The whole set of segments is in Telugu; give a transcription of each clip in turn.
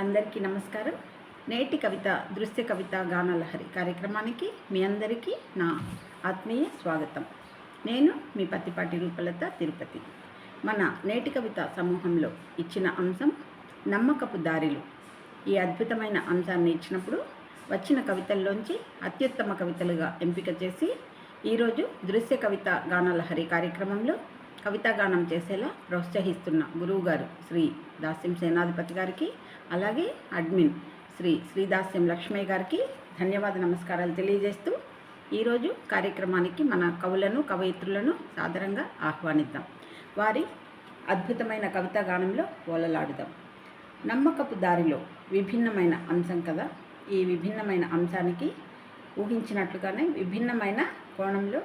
అందరికీ నమస్కారం. నేటి కవిత దృశ్య కవిత గానలహరి కార్యక్రమానికి మీ అందరికీ నా ఆత్మీయ స్వాగతం. నేను మీ పత్తిపాటి రూపలత తిరుపతి. మన నేటి కవిత సమూహంలో ఇచ్చిన అంశం నమ్మకపు దారిలు. ఈ అద్భుతమైన అంశాన్ని ఇచ్చినప్పుడు వచ్చిన కవితల్లోంచి అత్యుత్తమ కవితలుగా ఎంపిక చేసి ఈరోజు దృశ్య కవిత గానలహరి కార్యక్రమంలో కవితాగానం చేసేలా ప్రోత్సహిస్తున్న గురువుగారు శ్రీ దాస్యం సేనాధిపతి గారికి అలాగే అడ్మిన్ శ్రీ శ్రీదాస్యం లక్ష్మయ్య గారికి ధన్యవాద నమస్కారాలు తెలియజేస్తూ ఈరోజు కార్యక్రమానికి మన కవులను కవయిత్రులను సాదరంగా ఆహ్వానిద్దాం. వారి అద్భుతమైన కవితా గానంలో ఓలలాడుదాం నమ్మకపు దారిలో విభిన్నమైన అంశం కదా. ఈ విభిన్నమైన అంశానికి ఊహించినట్లుగానే విభిన్నమైన కోణంలో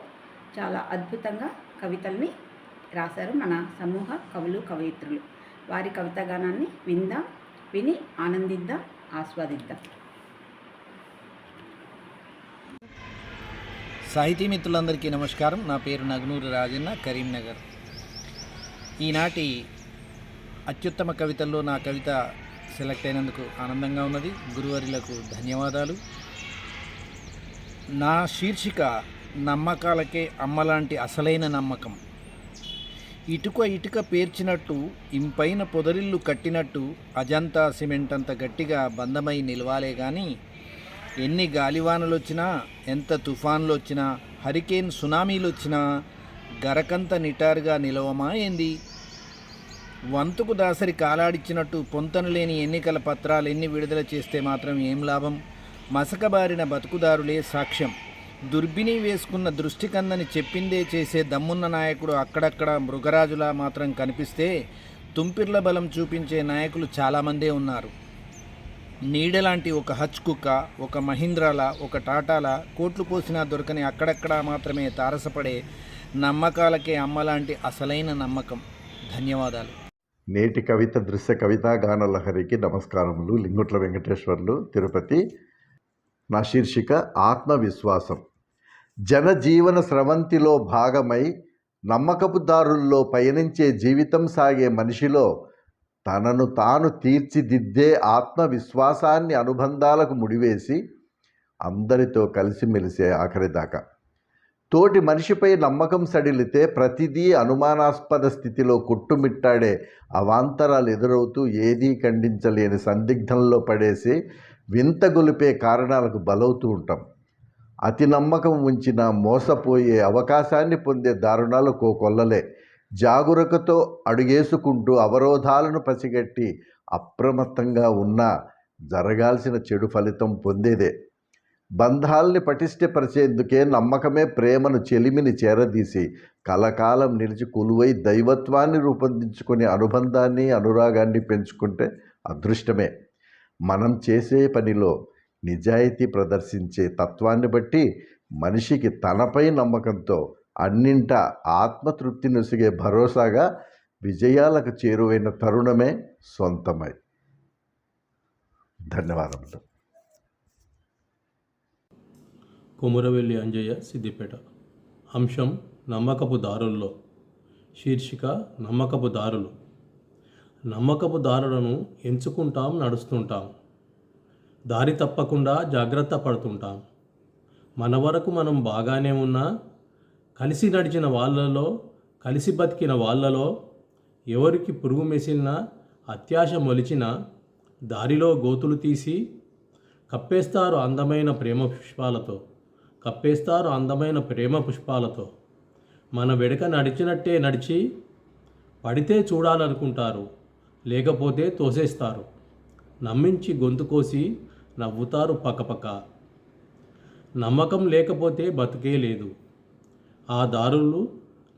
చాలా అద్భుతంగా కవితల్ని రాశారు మన సమూహ కవులు కవయిత్రులు. వారి కవితా గానాన్ని విందాం. విని ఆనందిద్దాం ఆస్వాదిద్దాం. సాహితీ మిత్రులందరికీ నమస్కారం. నా పేరు నగనూరు రాజన్న కరీంనగర్. ఈనాటి అత్యుత్తమ కవితల్లో నా కవిత సెలెక్ట్ అయినందుకు ఆనందంగా ఉన్నది. గురువారిలకు ధన్యవాదాలు. నా శీర్షిక నమ్మకాలకే అమ్మలాంటి అసలైన నమ్మకం. ఇటుక ఇటుక పేర్చినట్టు ఇంపైన పొదరిల్లు కట్టినట్టు అజంతా సిమెంట్ అంత గట్టిగా బంధమై నిలవాలే కానీ ఎన్ని గాలివానలు వచ్చినా ఎంత తుఫాన్లు వచ్చినా హరికేన్ సునామీలు వచ్చినా గరకంత నిటారుగా నిలవమా ఏంది? వంతుకు దాసరి కాలాడిచ్చినట్టు పొంతను లేని ఎన్నికల పత్రాలు ఎన్ని విడుదల చేస్తే మాత్రం ఏం లాభం? మసకబారిన బతుకుదారులే సాక్ష్యం. దుర్బిని వేసుకున్న దృష్టి కందని చెప్పిందే చేసే దమ్మున్న నాయకుడు అక్కడక్కడ మృగరాజులా మాత్రం కనిపిస్తే తుంపిర్ల బలం చూపించే నాయకులు చాలామందే ఉన్నారు. నీడలాంటి ఒక హచ్ కుక్క ఒక మహీంద్రాల ఒక టాటాల కోట్లు పోసినా దొరకని అక్కడక్కడ మాత్రమే తారసపడే నమ్మకాలకే అమ్మలాంటి అసలైన నమ్మకం. ధన్యవాదాలు. నేటి కవిత దృశ్య కవితా గానలహరికి నమస్కారములు. లింగుట్ల వెంకటేశ్వర్లు తిరుపతి నా శీర్షిక ఆత్మవిశ్వాసం. జనజీవన స్రవంతిలో భాగమై నమ్మకపు దారుల్లో పయనించే జీవితం సాగే మనిషిలో తనను తాను తీర్చిదిద్దే ఆత్మవిశ్వాసాన్ని అనుబంధాలకు ముడివేసి అందరితో కలిసిమెలిసే ఆఖరిదాకా. తోటి మనిషిపై నమ్మకం సడిలితే ప్రతిదీ అనుమానాస్పద స్థితిలో కొట్టుమిట్టాడే అవాంతరాలు ఎదురవుతూ ఏదీ ఖండించలేని సందిగ్ధంలో పడేసి వింత గొలిపే కారణాలకు బలవుతూ ఉంటాం. అతి నమ్మకం ఉంచిన మోసపోయే అవకాశాన్ని పొందే దారుణాలు కోకొల్లలే. జాగురకతో అడుగేసుకుంటూ అవరోధాలను పసిగట్టి అప్రమత్తంగా ఉన్నా జరగాల్సిన చెడు ఫలితం పొందేదే. బంధాల్ని పటిష్టపరిచేందుకే నమ్మకమే ప్రేమను చెలిమిని చేరదీసి కలకాలం నిలిచి కొలువై దైవత్వాన్ని రూపొందించుకునే అనుబంధాన్ని అనురాగాన్ని పెంచుకుంటే అదృష్టమే. మనం చేసే పనిలో నిజాయితీ ప్రదర్శించే తత్వాన్ని బట్టి మనిషికి తనపై నమ్మకంతో అన్నింట ఆత్మతృప్తి నొసిగే భరోసాగా విజయాలకు చేరువైన తరుణమే సొంతమై. ధన్యవాదములు. కుమురవెల్లి అంజయ్య సిద్దిపేట. అంశం నమ్మకపు దారుల్లో. శీర్షిక నమ్మకపు దారులు. నమ్మకపు దారులను ఎంచుకుంటాం నడుస్తుంటాం. దారి తప్పకుండా జాగ్రత్త పడుతుంటాం. మన వరకు మనం బాగానే ఉన్నా కలిసి నడిచిన వాళ్ళలో కలిసి బతికిన వాళ్ళలో ఎవరికి పురుగు మెసిలినా అత్యాశ మొలిచినా దారిలో గోతులు తీసి కప్పేస్తారు అందమైన ప్రేమ పుష్పాలతో కప్పేస్తారు అందమైన ప్రేమ పుష్పాలతో. మన వెడక నడిచినట్టే నడిచి పడితే చూడాలనుకుంటారు. లేకపోతే తోసేస్తారు. నమ్మించి గొంతు కోసి నవ్వుతారు పక్కపక్క. నమ్మకం లేకపోతే బతికే లేదు. ఆ దారులు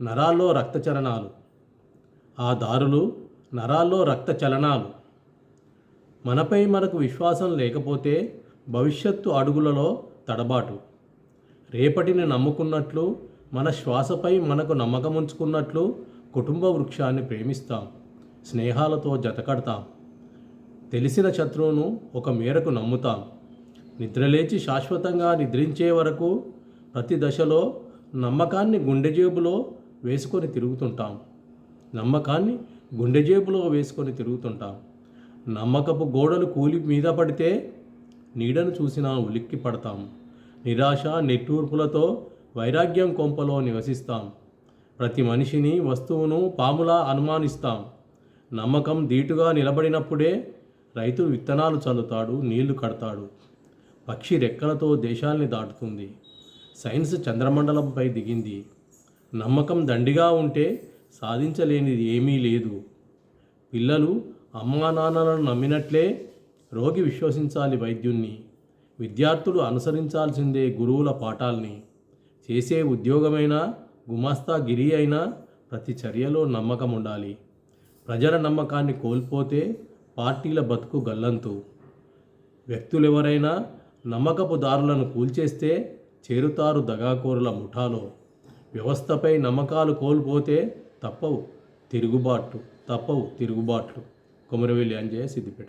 నరాల్లో రక్త చలనాలు ఆ దారులు నరాల్లో రక్త చలనాలు మనపై మనకు విశ్వాసం లేకపోతే భవిష్యత్తు అడుగులలో తడబాటు. రేపటిని నమ్ముకున్నట్లు మన శ్వాసపై మనకు నమ్మకం ఉంచుకున్నట్లు కుటుంబ వృక్షాన్ని ప్రేమిస్తాం. స్నేహాలతో జతకడతాం. తెలిసిన శత్రువును ఒక మేరకు నమ్ముతాం. నిద్రలేచి శాశ్వతంగా నిద్రించే వరకు ప్రతి దశలో నమ్మకాన్ని గుండె జేబులో వేసుకొని తిరుగుతుంటాం. నమ్మకాన్ని గుండె జేబులో వేసుకొని తిరుగుతుంటాం. నమ్మకపు గోడలు కూలి మీద పడితే నీడను చూసినా ఉలిక్కి పడతాం. నిరాశ నిట్టూర్పులతో వైరాగ్యం కొంపలో నివసిస్తాం. ప్రతి మనిషిని వస్తువును పాములా అనుమానిస్తాం. నమ్మకం ధీటుగా నిలబడినప్పుడే రైతు విత్తనాలు చల్లుతాడు నీళ్ళు కడతాడు. పక్షి రెక్కలతో దేశాల్ని దాటుతుంది. సైన్స్ చంద్రమండలంపై దిగింది. నమ్మకం దండిగా ఉంటే సాధించలేనిది ఏమీ లేదు. పిల్లలు అమ్మా నాన్నలను నమ్మినట్లే రోగి విశ్వసించాలి వైద్యుణ్ణి. విద్యార్థులు అనుసరించాల్సిందే గురువుల పాఠాల్ని. చేసే ఉద్యోగమైనా గుమాస్తా గిరి అయినా ప్రతి చర్యలో నమ్మకం ఉండాలి ప్రజల నమ్మకాన్ని కోల్పోతే పార్టీల బతుకు గల్లంతు. వ్యక్తులెవరైనా నమ్మకపు దారులను కూల్చేస్తే చేరుతారు దగాకోరుల ముఠాలో. వ్యవస్థపై నమ్మకాలు కోల్పోతే తప్పవు తిరుగుబాట్లు తప్పవు తిరుగుబాట్లు. కొమరవెల్లి అంజయ సిద్దిపేట.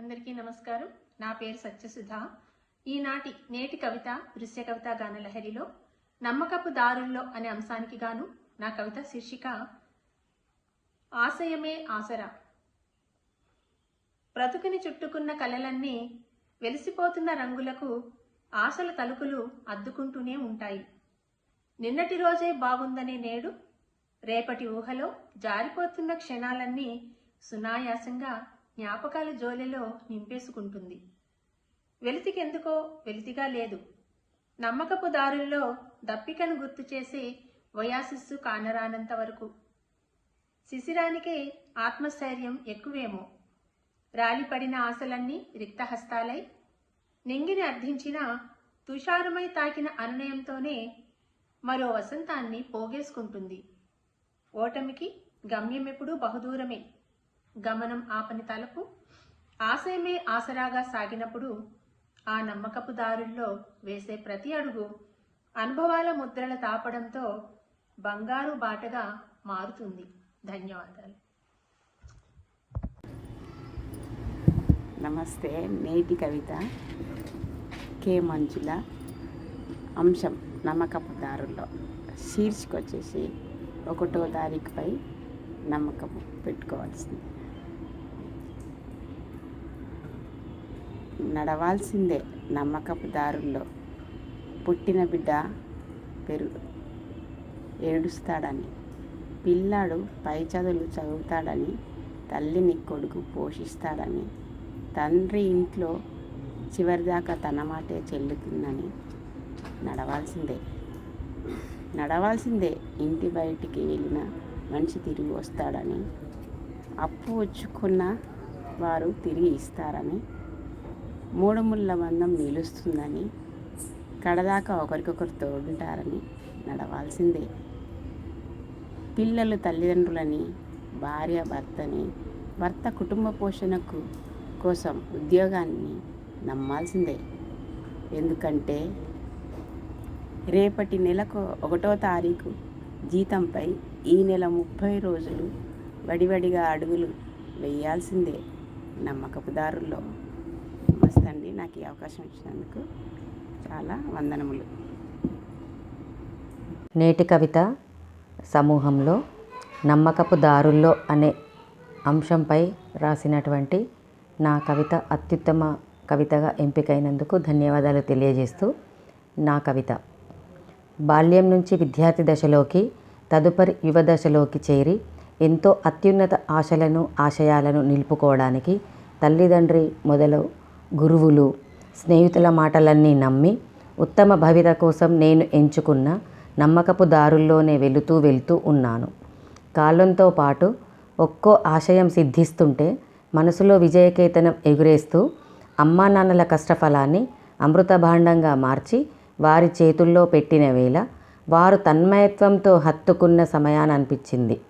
అందరికీ నమస్కారం. నా పేరు సత్యసుధ. ఈనాటి నేటి కవిత దృశ్య కవిత గానలహరిలో నమ్మకపు దారుల్లో అనే అంశానికి గాను నా కవిత శీర్షిక ఆశయమే ఆసరా. బ్రతుకుని చుట్టుకున్న కలలన్నీ వెలిసిపోతున్న రంగులకు ఆశల తలుపులు అద్దుకుంటూనే ఉంటాయి. నిన్నటి రోజే బాగుందనే నేడు రేపటి ఊహలో జారిపోతున్న క్షణాలన్నీ సునాయాసంగా జ్ఞాపకాల జోలిలో నింపేసుకుంటుంది. వెలితికెందుకో వెలితిగా లేదు. నమ్మకపు దారుల్లో దప్పికను గుర్తు చేసే వయాసిస్సు కానరానంత వరకు. శిశిరానికే ఆత్మస్థైర్యం ఎక్కువేమో. రాలిపడిన ఆశలన్నీ రిక్తహస్తాలై నింగిని అర్థించిన తుషారమై తాకిన అనునయంతోనే మరో వసంతాన్ని పోగేసుకుంటుంది. ఓటమికి గమ్యమెప్పుడూ బహుదూరమే. గమనం ఆపని తలపు ఆశయమే ఆసరాగా సాగినప్పుడు ఆ నమ్మకపు దారుల్లో వేసే ప్రతి అడుగు అనుభవాల ముద్రల తాపడంతో బంగారు బాటగా మారుతుంది. ధన్యవాదాలు. నమస్తే నేటి కవిత కే మంజుల అంశం నమ్మకపు దారుల్లో శీర్షిక వచ్చేసి ఒకటో తారీఖుపై నమ్మకం పెట్టుకోవాల్సింది. నడవాల్సిందే నమ్మకపు దారుల్లో పుట్టిన బిడ్డ పెరుగు ఏడుస్తాడని. పిల్లాడు పై చదువులు చదువుతాడని తల్లిని కొడుకు పోషిస్తాడని తండ్రి ఇంట్లో చివరిదాకా తన మాటే చెల్లుతుందని నడవాల్సిందే. నడవాల్సిందే ఇంటి బయటికి వెళ్ళిన మనిషి తిరిగి వస్తాడని అప్పు వచ్చుకున్న వారు తిరిగి ఇస్తారని మూడు ముళ్ళ బంధం నిలుస్తుందని కడదాకా ఒకరికొకరు తోడుంటారని నడవాల్సిందే. పిల్లలు తల్లిదండ్రులని భార్య భర్తని భర్త కుటుంబ పోషణకు కోసం ఉద్యోగాన్ని నమ్మాల్సిందే. ఎందుకంటే రేపటి నెలకు ఒకటో తారీఖు జీతంపై ఈ నెల ముప్పై రోజులు వడివడిగా అడుగులు వేయాల్సిందే నమ్మకపు దారుల్లో నమస్తే నాకు ఈ అవకాశం ఇచ్చినందుకు చాలా వందనములు. నేటి కవిత సమూహంలో నమ్మకపు దారుల్లో అనే అంశంపై రాసినటువంటి నా కవిత అత్యుత్తమ కవితగా ఎంపికైనందుకు ధన్యవాదాలు తెలియజేస్తూ నా కవిత. బాల్యం నుంచి విద్యార్థి దశలోకి తదుపరి యువ దశలోకి చేరి ఎంతో అత్యున్నత ఆశలను ఆశయాలను నిలుపుకోవడానికి తల్లిదండ్రి మొదలు గురువులు స్నేహితుల మాటలన్నీ నమ్మి ఉత్తమ భవిత కోసం నేను ఎంచుకున్న నమ్మకపు దారుల్లోనే వెళుతూ వెళ్తూ ఉన్నాను. కాలంతో పాటు ఒక్కో ఆశయం సిద్ధిస్తుంటే మనసులో విజయకేతనం ఎగురేస్తూ అమ్మా నాన్నల కష్టఫలాన్ని అమృతభాండంగా మార్చి వారి చేతుల్లో పెట్టిన వేళ వారు తన్మయత్వంతో హత్తుకున్న సమయాననిపించింది.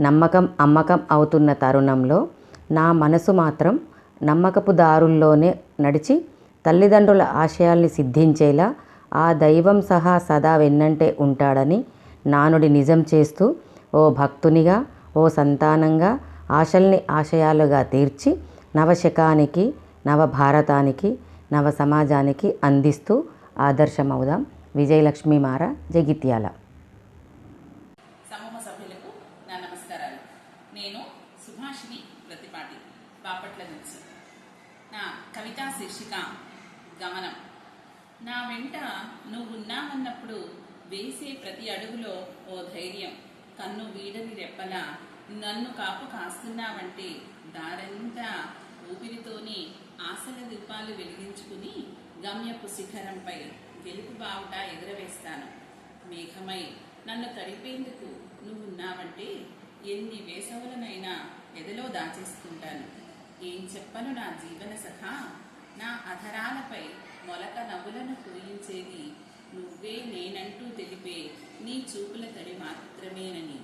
నమ్మకం అమ్మకం అవుతున్న తరుణంలో నా మనసు మాత్రం నమ్మకపు దారుల్లోనే నడిచి తల్లిదండ్రుల ఆశయాల్ని సిద్ధించేలా ఆ దైవం సహా సదా వెన్నంటే ఉంటాడని నానుడి నిజం చేస్తూ ఓ భక్తునిగా ఓ సంతానంగా ఆశల్ని ఆశయాలుగా తీర్చి నవశకానికి నవభారతానికి నవ సమాజానికి అందిస్తూ ఆదర్శమవుదాం. విజయలక్ష్మి మార జగిత్యాల సమూహ సభ్యులకు నా నమస్కారాలు. నేను సుభాషిని ప్రతిపాటి బాపట్ల నుంచి. నా కవితా శీర్షిక గమనం. నా వెంట నువ్వున్నావన్నప్పుడు వేసే ప్రతి అడుగులో ఓ ధైర్యం. కన్ను వీడని రెప్పల నన్ను కాపు కాస్తున్నావంటే దారంతా ఊపిరితోనే ఆశల దీపాలు వెలిగించుకుని గమ్యపు శిఖరంపై గెలుపు బావుట ఎగురవేస్తాను. మేఘమై నన్ను తడిపేందుకు నువ్వున్నావంటే ఎన్ని వేసవులనైనా ఎదలో దాచేసుకుంటాను. ఏం చెప్పను నా జీవన సఖా? నా అధరాలపై మొలక నవ్వులను పూయించేది నువ్వే నేనంటూ తెలిపే నీ చూపుల తడి మాత్రమేనని.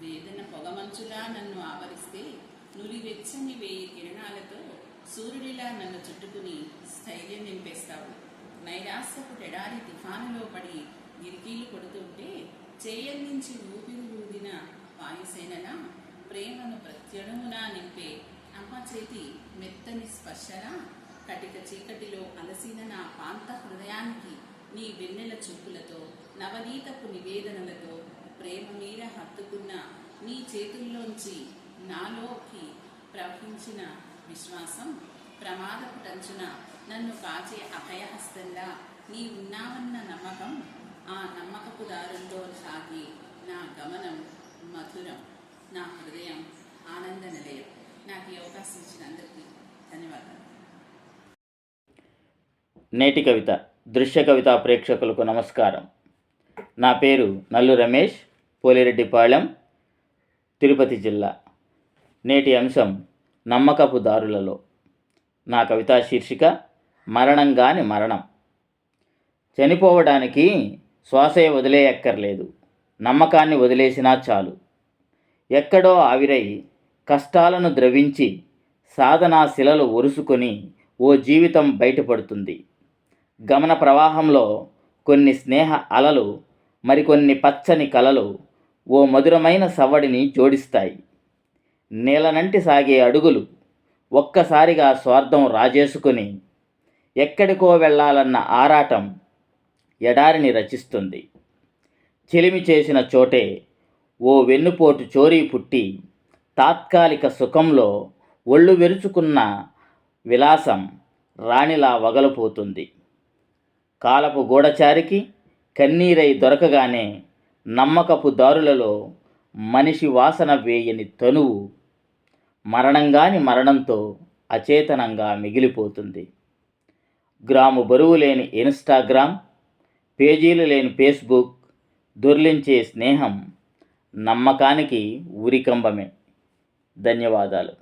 వేదన పొగమంచులా నన్ను ఆవరిస్తే నులివెచ్చని వేయి కిరణాలతో సూర్యుడిలా నన్ను చుట్టుకుని స్థైర్యం నింపేస్తావు. నైరాస్యపు ఎడారి తుఫానులో పడి గిరికీలు కొడుతుంటే చేయన్నించి ఊపిరి ఊదిన వాయుసేనల ప్రేమను ప్రత్యణమునా నింపే అమ్మ చేతి మెత్తని స్పర్శనా కటిక చీకటిలో అలసిన నా పాంత హృదయానికి నీ వెన్నెల చూపులతో నవనీతపు నివేదనలతో ప్రేమ మీద హత్తుకున్న నీ చేతుల్లోంచి నాలోకి ప్రవహించిన విశ్వాసం ప్రమాదపు టంచున నన్ను కాచే అభయహస్తంగా నీ ఉన్నావన్న నమ్మకం ఆ నమ్మకపు దారుల్లో సాగి నా గమనం మధురం నా హృదయం ఆనంద నిలయం నాకు ఈ అవకాశం ఇచ్చిన అందరికీ ధన్యవాదాలు. నేటి కవిత దృశ్య కవిత ప్రేక్షకులకు నమస్కారం. నా పేరు నల్లు రమేష్ పోలిరెడ్డిపాళెం తిరుపతి జిల్లా. నేటి అంశం నమ్మకపు దారులలో. నా కవితా శీర్షిక మరణంగాని మరణం. చనిపోవడానికి శ్వాసే వదిలేయక్కర్లేదు. నమ్మకాన్ని వదిలేసినా చాలు. ఎక్కడో ఆవిరై కష్టాలను ద్రవించి సాధనా శిలలు ఒరుసుకొని ఓ జీవితం బయటపడుతుంది. గమన ప్రవాహంలో కొన్ని స్నేహ అలలు మరికొన్ని పచ్చని కలలు ఓ మధురమైన సవ్వడిని జోడిస్తాయి. నీలనంటి సాగే అడుగులు ఒక్కసారిగా స్వార్థం రాజేసుకుని ఎక్కడికో వెళ్ళాలన్న ఆరాటం ఎడారిని రచిస్తుంది. చెలిమి చేసిన చోటే ఓ వెన్నుపోటు చోరీ పుట్టి తాత్కాలిక సుఖంలో ఒళ్ళు వెరుచుకున్న విలాసం రాణిలా వగలపోతుంది. కాలపు గూఢచారికి కన్నీరై దొరకగానే నమ్మకపు దారులలో మనిషి వాసన వేయని తనువు మరణంగాని మరణంతో అచేతనంగా మిగిలిపోతుంది. గ్రాము బరువు లేని ఇన్స్టాగ్రామ్ పేజీలు లేని ఫేస్బుక్ దొర్లించే స్నేహం నమ్మకానికి ఉరికంబమే. ధన్యవాదాలు.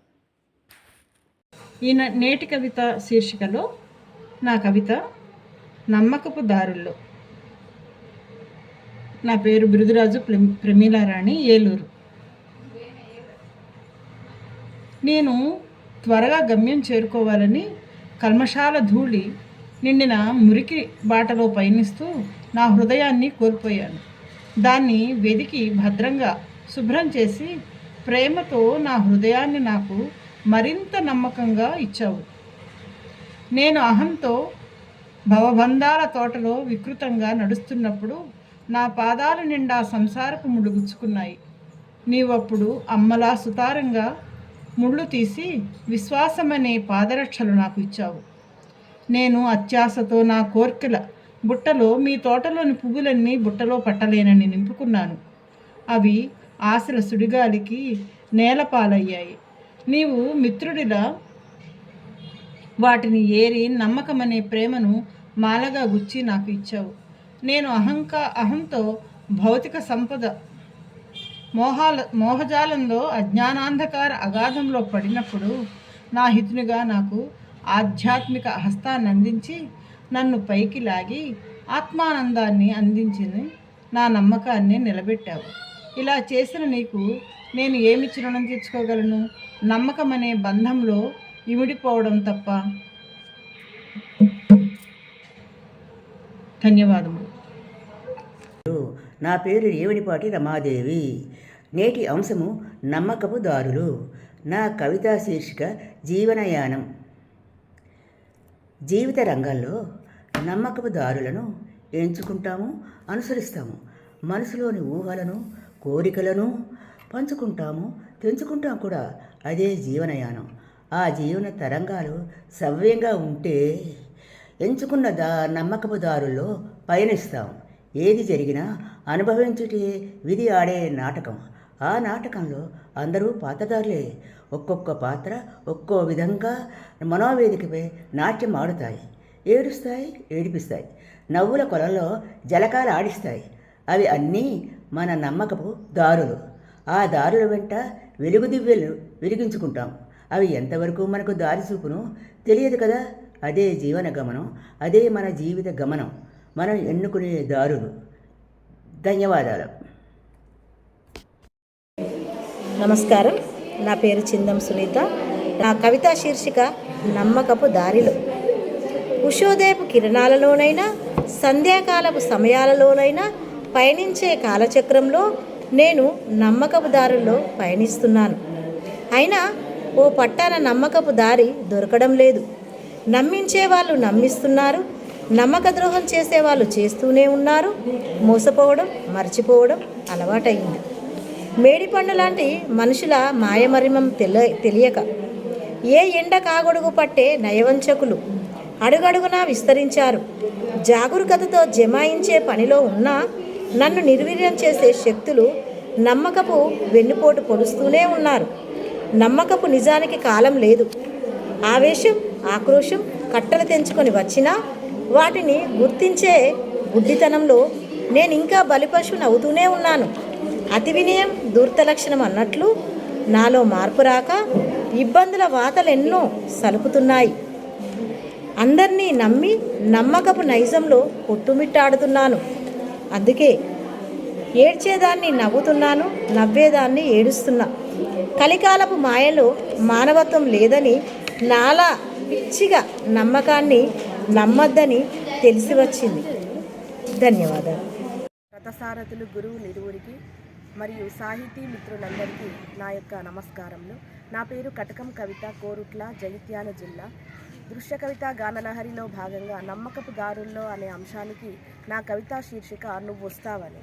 ఈ నేటి కవిత శీర్షికలో నా కవిత నమ్మకపు దారుల్లో నా పేరు బిరుదురాజు ప్రమీలారాణి ఏలూరు. నేను త్వరగా గమ్యం చేరుకోవాలని కల్మషాల ధూళి నిండిన మురికి బాటలో పయనిస్తూ నా హృదయాన్ని కోల్పోయాను. దాన్ని వెదికి భద్రంగా శుభ్రం చేసి ప్రేమతో నా హృదయాన్ని నాకు మరింత నమ్మకంగా ఇచ్చావు. నేను అహంతో భవబంధాల తోటలో వికృతంగా నడుస్తున్నప్పుడు నా పాదాలు నిండా సంసారపు ముళ్ళు గుచ్చుకున్నాయి నీవప్పుడు అమ్మలా సుతారంగా ముళ్ళు తీసి విశ్వాసమనే పాదరక్షలు నాకు ఇచ్చావు. నేను అత్యాశతో నా కోర్కెల బుట్టలో మీ తోటలోని పువ్వులన్నీ బుట్టలో పట్టలేనని నింపుకున్నాను. అవి ఆశల సుడిగాలికి నేలపాలయ్యాయి. నీవు మిత్రుడిలా వాటిని ఏరి నమ్మకమనే ప్రేమను మాలగా గుచ్చి నాకు ఇచ్చావు. నేను అహంకా అహంతో భౌతిక సంపద మోహాల మోహజాలంలో అజ్ఞానాంధకార అగాధంలో పడినప్పుడు నా హితునిగా నాకు ఆధ్యాత్మిక హస్తాన్ని అందించి నన్ను పైకి లాగి ఆత్మానందాన్ని అందించింది నా నమ్మకాన్ని నిలబెట్టావు. ఇలా చేసిన నీకు నేను ఏమి చిరుణం తీర్చుకోగలను? నమ్మకం అనే బంధంలో ఇమిడిపోవడం తప్ప ధన్యవాదములు. నా పేరు రేవడిపాటి రమాదేవి. నేటి అంశము నమ్మకపు దారులు నా కవితా శీర్షిక జీవనయానం. జీవిత రంగంలో నమ్మకపు దారులను ఎంచుకుంటాము అనుసరిస్తాము. మనసులోని ఊహలను కోరికలను పంచుకుంటాము తెంచుకుంటాం కూడా. అదే జీవనయానం. ఆ జీవన తరంగాలు సవ్యంగా ఉంటే ఎంచుకున్న దా నమ్మకపు దారుల్లో పయనిస్తాం. ఏది జరిగినా అనుభవించుటే విధి ఆడే నాటకం. ఆ నాటకంలో అందరూ పాత్రదారులే ఒక్కొక్క పాత్ర ఒక్కో విధంగా మనోవేదికపై నాట్యం ఆడుతాయి. ఏడుస్తాయి ఏడిపిస్తాయి. నవ్వుల కొలంలో జలకాలు ఆడిస్తాయి. అవి అన్నీ మన నమ్మకపు దారులు. ఆ దారుల వెంట వెలుగు దివ్యలు వెలిగించుకుంటాం. అవి ఎంతవరకు మనకు దారి చూపును తెలియదు కదా? అదే జీవన గమనం అదే మన జీవిత గమనం. మనం ఎన్నుకునే దారులు? ధన్యవాదాలు. నమస్కారం. నా పేరు చిందం సునీత. నా కవితా శీర్షిక నమ్మకపు దారిలో. ఉషోదయపు కిరణాలలోనైనా సంధ్యాకాలపు సమయాలలోనైనా పయనించే కాలచక్రంలో నేను నమ్మకపు దారుల్లో పయనిస్తున్నాను. అయినా ఓ పట్టాన నమ్మకపు దారి దొరకడం లేదు. నమ్మించే వాళ్ళు నమ్మిస్తున్నారు నమ్మక ద్రోహం చేసే వాళ్ళు చేస్తూనే ఉన్నారు మోసపోవడం మర్చిపోవడం అలవాటయింది. మేడిపండు లాంటి మనుషుల మాయమరిమం తెల తెలియక ఏ ఎండ కాగొడుగు పట్టే నయవంచకులు అడుగడుగునా విస్తరించారు. జాగరూకతతో జమాయించే పనిలో ఉన్నా నన్ను నిర్వీర్యం చేసే శక్తులు నమ్మకపు వెన్నుపోటు పొడుస్తూనే ఉన్నారు. నమ్మకపు నిజానికి కాలం లేదు. ఆవేశం ఆక్రోశం కట్టలు తెంచుకొని వచ్చినా వాటిని గుర్తించే బుద్ధితనంలో నేను ఇంకా బలిపశువుని అవుతూనే ఉన్నాను. అతి వినయం దూర్త లక్షణం అన్నట్లు నాలో మార్పు రాక ఇబ్బందుల వాతలు ఎన్నో సలుపుతున్నాయి. అందరినీ నమ్మి నమ్మకపు నైజంలో కొట్టుమిట్టాడుతున్నాను. అందుకే ఏడ్చేదాన్ని నవ్వుతున్నాను నవ్వేదాన్ని ఏడుస్తున్నా. కలికాలపు మాయలో మానవత్వం లేదని నాలా పిచ్చిగా నమ్మకాన్ని నమ్మద్దని తెలిసి వచ్చింది. ధన్యవాదాలు. రథసారథులు గురువు నిరువురికి మరియు సాహితీ మిత్రులందరికీ నా యొక్క నమస్కారములు. నా పేరు కటకం కవిత కోరుట్ల జగిత్యాల జిల్లా. దృశ్య కవిత గానలహరిలో భాగంగా నమ్మకపు దారుల్లో అనే అంశానికి నా కవితా శీర్షిక నువ్వు వస్తావని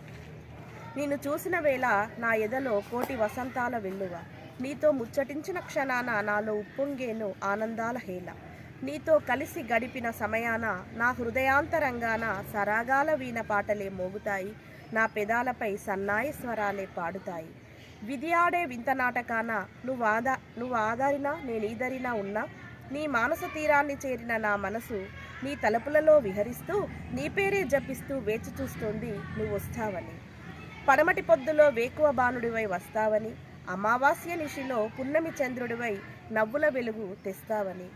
నేను చూసిన వేళ నా ఎదలో కోటి వసంతాల వెల్లువ. నీతో ముచ్చటించిన క్షణాన నాలో ఉప్పొంగేను ఆనందాల హేళ. నీతో కలిసి గడిపిన సమయాన నా హృదయాంతరంగాన సరాగాల వీణ పాటలే మోగుతాయి నా పెదాలపై సన్నాయి స్వరాలే పాడుతాయి. విధియాడే ఆడే వింత నాటకాన నువ్వు ఆదా నువ్వు ఆధారినా నేను ఈదరినా ఉన్నా నీ మానస తీరాన్ని చేరిన నా మనసు నీ తలుపులలో విహరిస్తూ నీ పేరే జపిస్తూ వేచి చూస్తోంది నువ్వు వస్తావని పడమటి పొద్దులో వేకువ బాణుడివై వస్తావని అమావాస్య నిషిలో పున్నమి చంద్రుడివై నవ్వుల వెలుగు తెస్తావని.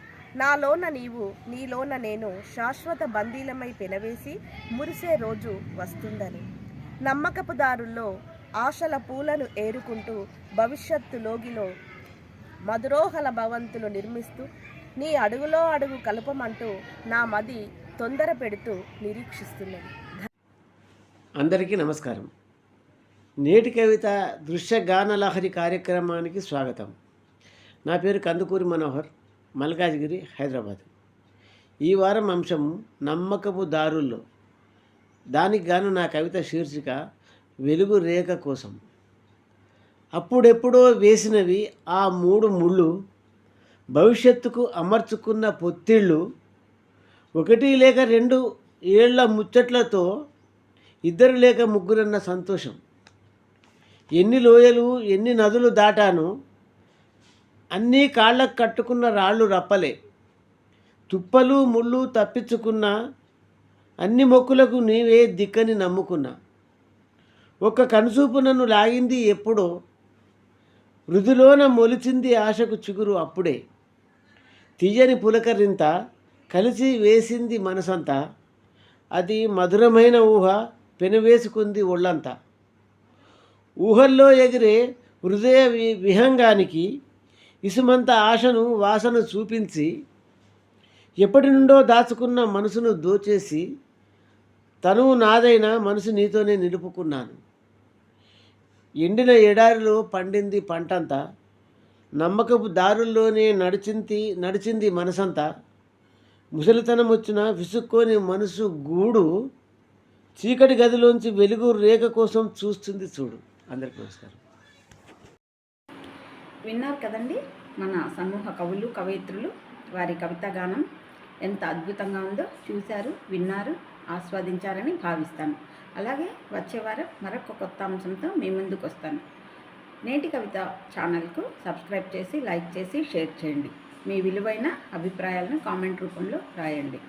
నాలోన నీవు నీలోన నేను శాశ్వత బందీలమై పెనవేసి మురిసే రోజు వస్తుందని. నమ్మకపు దారుల్లో ఆశల పూలను ఏరుకుంటూ భవిష్యత్తు లోగిలో మధురోహల భవంతులు నిర్మిస్తూ నీ అడుగులో అడుగు కలపమంటూ నా మది తొందర పెడుతూ నిరీక్షిస్తున్నది. అందరికీ నమస్కారం. నేటి కవిత దృశ్య గానలహరి కార్యక్రమానికి స్వాగతం. నా పేరు కందుకూరి మనోహర్ మల్కాజ్గిరి హైదరాబాద్. ఈ వారం అంశం నమ్మకపు దారుల్లో. దానికి గాను నా కవిత శీర్షిక వెలుగు రేఖ కోసం. అప్పుడెప్పుడో వేసినవి ఆ మూడు ముళ్ళు భవిష్యత్తుకు అమర్చుకున్న పొత్తిళ్ళు ఒకటి లేక రెండు ఏళ్ళ ముచ్చట్లతో ఇద్దరు లేక ముగ్గురన్న సంతోషం. ఎన్ని లోయలు ఎన్ని నదులు దాటాను అన్నీ కాళ్ళకు కట్టుకున్న రాళ్ళు రప్పలే. తుప్పలు ముళ్ళు తప్పించుకున్న అన్ని మొక్కులకు నీవే దిక్కని నమ్ముకున్నా. ఒక కనుసూపు నన్ను లాగింది ఎప్పుడో మృదులోన మొలిచింది ఆశకు చిగురు అప్పుడే. తీయని పులకరింత కలిసి వేసింది మనసంతా అది మధురమైన ఊహ పెనవేసుకుంది ఒళ్ళంతా. ఊహల్లో ఎగిరే హృదయ వి విహంగానికి ఇసుమంత ఆశను వాసన చూపించి ఎప్పటి నుండో దాచుకున్న మనసును దోచేసి తనువు నాదైన మనసు నీతోనే నిలుపుకున్నాను. ఎండిన ఎడారిలో పండింది పంటంతా నమ్మకపు దారుల్లోనే నడిచింది నడిచింది మనసంతా. ముసలితనం వచ్చిన విసుక్కోని మనసు గూడు చీకటి గదిలోంచి వెలుగు రేఖ కోసం చూస్తుంది చూడు. అందరికీ నమస్కారం. విన్నారు కదండి మన సమూహ కవులు కవయిత్రులు వారి కవితా గానం ఎంత అద్భుతంగా ఉందో చూశారు విన్నారు ఆస్వాదించారని భావిస్తాను. అలాగే వచ్చే వారం మరొక కొత్త అంశంతో మీ ముందుకు వస్తాను. నేటి కవిత ఛానల్కు సబ్స్క్రైబ్ చేసి లైక్ చేసి షేర్ చేయండి. మీ విలువైన అభిప్రాయాలను కామెంట్ రూపంలో రాయండి.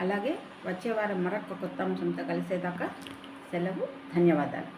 అలాగే వచ్చే వారం మరొక కొత్త అంశంతో కలిసేదాకా సెలవు ధన్యవాదాలు.